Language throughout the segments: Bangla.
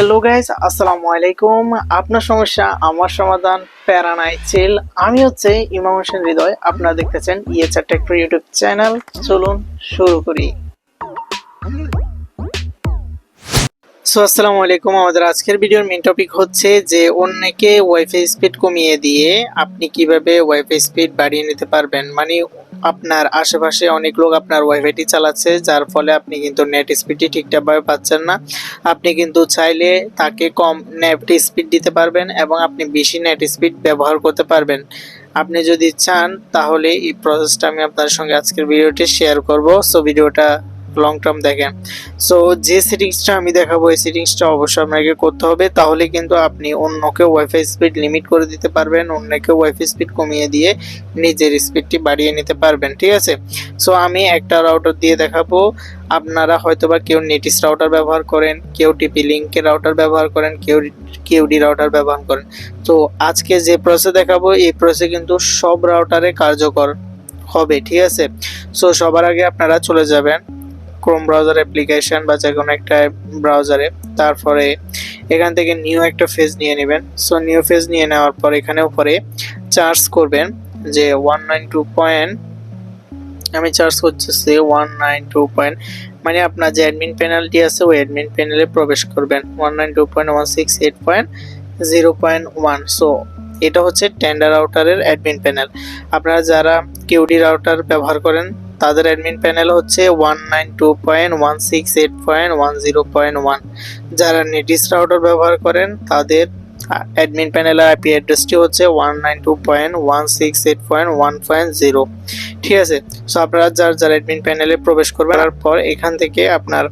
হ্যালো গাইজ আসসালামু আলাইকুম আপনার সমস্যা আমার সমাধান প্যারানাই চিল আমি হচ্ছে ইমাম হোসেন হৃদয় আপনারা দেখতেছেন ইয়েচার টেক্টর ইউটিউব চ্যানেল চলুন শুরু করি সো আসসালামু আলাইকুম আমাদের আজকের ভিডিওর মেন টপিক হচ্ছে যে অন্যকে ওয়াইফাই স্পিড কমিয়ে দিয়ে আপনি কীভাবে ওয়াইফাই স্পিড বাড়িয়ে নিতে পারবেন মানে আপনার আশেপাশে অনেক লোক আপনার ওয়াইফাইটি চালাচ্ছে, যার ফলে আপনি কিন্তু নেট স্পিডটি ঠিকঠাকভাবে পাচ্ছেন না। আপনি কিন্তু চাইলে তাকে কম নেট স্পিড দিতে পারবেন এবং আপনি বেশি নেট স্পিড ব্যবহার করতে পারবেন। আপনি যদি চান, তাহলে এই প্রসেসটা আমি আপনার সঙ্গে আজকের ভিডিওটি শেয়ার করব। সো ভিডিওটা লং টার্ম দেখেন। সো যে সেটিংসটা আমি দেখাবো, এই সেটিংসটা অবশ্যই আপনাকে করতে হবে। তাহলে কিন্তু আপনি অন্যকে ওয়াইফাই স্পিড লিমিট করে দিতে পারবেন, অন্যকে ওয়াইফাই স্পিড কমিয়ে দিয়ে নিজের স্পিডটি বাড়িয়ে নিতে পারবেন, ঠিক আছে? সো আমি একটা রাউটার দিয়ে দেখাবো। আপনারা হয়তোবা কেউ নেটিস রাউটার ব্যবহার করেন, কেউ টিপি লিঙ্কের রাউটার ব্যবহার করেন, কেউ কেউডি রাউটার ব্যবহার করেন। তো, আজকে যে প্রসেস দেখাবো, এই প্রসেস কিন্তু সব রাউটারে কার্যকর হবে, ঠিক আছে? সো সবার আগে আপনারা চলে যাবেন। ক্রোম ব্রাউজার অ্যাপ্লিকেশন বা যে কোনো একটা ব্রাউজারে তারপরে এখান থেকে নিউ একটা ফেজ নিয়ে নেবেন। সো নিউ ফেজ নিয়ে নেওয়ার পর এখানে উপরে চার্জ করবেন যে ওয়ান নাইন টু পয়েন্ট আমি চার্জ করতেছি ওয়ান নাইন টু পয়েন্ট মানে আপনার যে অ্যাডমিন প্যানেলটি আছে, ওই অ্যাডমিন প্যানেলে প্রবেশ করবেন। One nine two point one six eight point zero point one so এটা হচ্ছে টেন্ডার রাউটারের অ্যাডমিন প্যানেল আপনারা যারা কিউডি রাউটার ব্যবহার করেন তাদের অ্যাডমিন প্যানেল হচ্ছে one nine two point one six eight point one zero point one যারা নেটিস রাউটার ব্যবহার করেন, তাদের অ্যাডমিন প্যানেলের আইপি অ্যাড্রেসটি হচ্ছে one nine two point one six eight point one point zero ঠিক আছে? সো আপনারা যার যার অ্যাডমিন প্যানেলে প্রবেশ করবেন তারপর এখান থেকে আপনার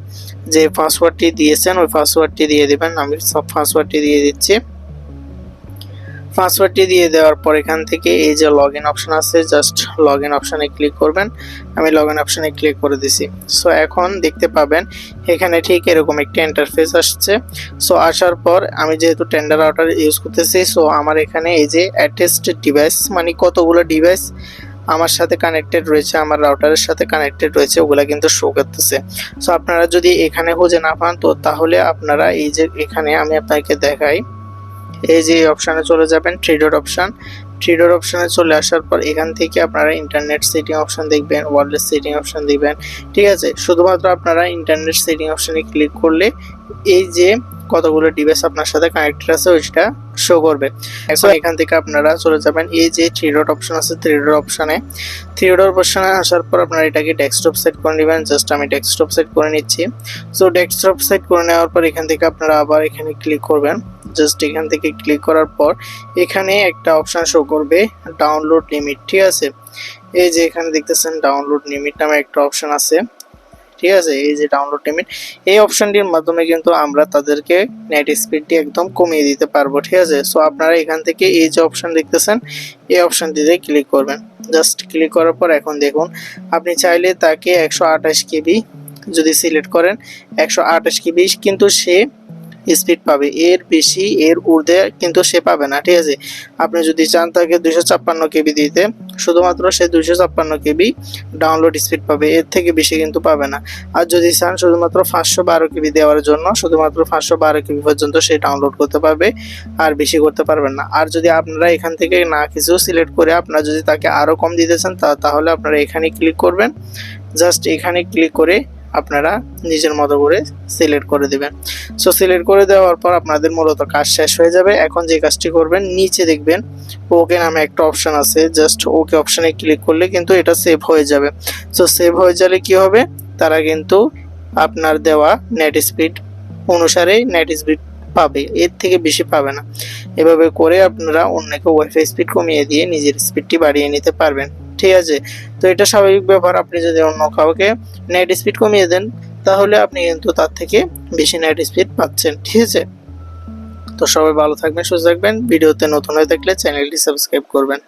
যে পাসওয়ার্ডটি দিয়েছেন, ওই পাসওয়ার্ডটি দিয়ে দেবেন। আমি সব পাসওয়ার্ডটি দিয়ে দিচ্ছি। পাসওয়ার্ডটি দিয়ে দেওয়ার পর এখান থেকে এই যে লগ ইন অপশান আছে জাস্ট লগ ইন অপশানে ক্লিক করবেন। আমি লগ ইন অপশানে ক্লিক করে দিছি। সো এখন দেখতে পাবেন, এখানে ঠিক এরকম একটি ইন্টারফেস আসছে। সো আসার পর আমি যেহেতু টেন্ডার আউটার ইউজ করতেছি সো আমার এখানে এই যে অ্যাটেস্ট ডিভাইস মানে কতগুলো ডিভাইস আমার সাথে কানেক্টেড রয়েছে, আমার রাউটারের সাথে কানেক্টেড রয়েছে, ওগুলা কিন্তু শো করতেছে। সো আপনারা যদি এখানে খুঁজে না পান, তো তাহলে আপনারা এই যে এখানে আমি আপনাকে দেখাই। এই যে অপশানে চলে যাবেন থ্রি অপশান থ্রি অপশানে চলে আসার পর এখান থেকে আপনারা ইন্টারনেট সেটিং অপশান দেখবেন ওয়ারলেস সেটিং অপশান দেখবেন, ঠিক আছে? শুধুমাত্র আপনারা ইন্টারনেট সেটিং অপশানে ক্লিক করলে এই যে কতগুলো ডিভাইস আপনার সাথে কানেক্টেড আছে, ওইটা শো করবে। এখন এখান থেকে আপনারা চলে যাবেন, এই যে থ্রি ডট অপশন আছে থ্রি ডট অপশানে থ্রি ডট অপশানে আসার পর আপনারা এটাকে ডেস্কটপ সেট করে নেবেন জাস্ট আমি ডেস্কটপ সেট করে নিচ্ছি। সো ডেস্কটপ সেট করে নেওয়ার পর এখান থেকে আপনারা আবার এখানে ক্লিক করবেন। জাস্ট এখান থেকে ক্লিক করার পর এখানে একটা অপশান শো করবে ডাউনলোড লিমিট ঠিক আছে? এই যে এখানে দেখতেছেন ডাউনলোড লিমিট নামে একটা অপশান আছে, ঠিক আছে? এই যে ডাউনলোড লিমিট এই অপশানটির মাধ্যমে কিন্তু আমরা তাদেরকে নেট স্পিডটি একদম কমিয়ে দিতে পারব, ঠিক আছে? সো আপনারা এখান থেকে এই যে অপশান দেখতেছেন, এই অপশনটিতে ক্লিক করবেন। জাস্ট ক্লিক করার পর এখন দেখুন, আপনি চাইলে তাকে একশো আঠাশ কেবি যদি সিলেক্ট করেন, একশো আঠাশ কেবি কিন্তু সে স্পিড পাবে। এর বেশি, এর ঊর্ধ্বে কিন্তু সে পাবে না, ঠিক আছে? আপনি যদি চান তাকে দুশো ছাপ্পান্ন কেবি দিতে, শুধুমাত্র সে দুশো ছাপ্পান্ন কেবি ডাউনলোড স্পিড পাবে, এর থেকে বেশি কিন্তু পাবে না। আর যদি চান শুধুমাত্র পাঁচশো বারো কেবি দেওয়ার জন্য, শুধুমাত্র পাঁচশো বারো কেবি পর্যন্ত সে ডাউনলোড করতে পারবে, আর বেশি করতে পারবেন না। আর যদি আপনারা এখান থেকে না কিছু সিলেক্ট করে আপনারা যদি তাকে আরও কম দিতে চান তাহলে আপনারা এখানে ক্লিক করবেন। জাস্ট এখানে ক্লিক করে আপনারা নিজের মতো করে সিলেক্ট করে দেবেন। সো সিলেক্ট করে দেওয়ার পর আপনাদের মূলত কাজ শেষ হয়ে যাবে। এখন যে কাজটি করবেন, নিচে দেখবেন ওকে নামে একটা অপশান আছে। জাস্ট ওকে অপশানে ক্লিক করলে কিন্তু এটা সেভ হয়ে যাবে। সো সেভ হয়ে গেলে কি হবে? তারা কিন্তু আপনার দেওয়া নেট স্পিড অনুসারে নেট স্পিড পাবে। এর থেকে বেশি পাবে না। এভাবে করে আপনারা অন্যকে ওয়াইফাই স্পিড কমিয়ে দিয়ে নিজের স্পিডটি বাড়িয়ে নিতে পারবেন। ঠিক আছে? তো এটা স্বাভাবিক ব্যাপার, আপনি যদি অন্য কাউকে নেট স্পিড কমিয়ে দেন, তাহলে আপনি কিন্তু তার থেকে বেশি নেট স্পিড পাচ্ছেন, ঠিক আছে? তো সবাই ভালো থাকবেন, সুস্থ থাকবেন, ভিডিওতে নতুন হয়ে থাকলে চ্যানেলটি সাবস্ক্রাইব করবেন।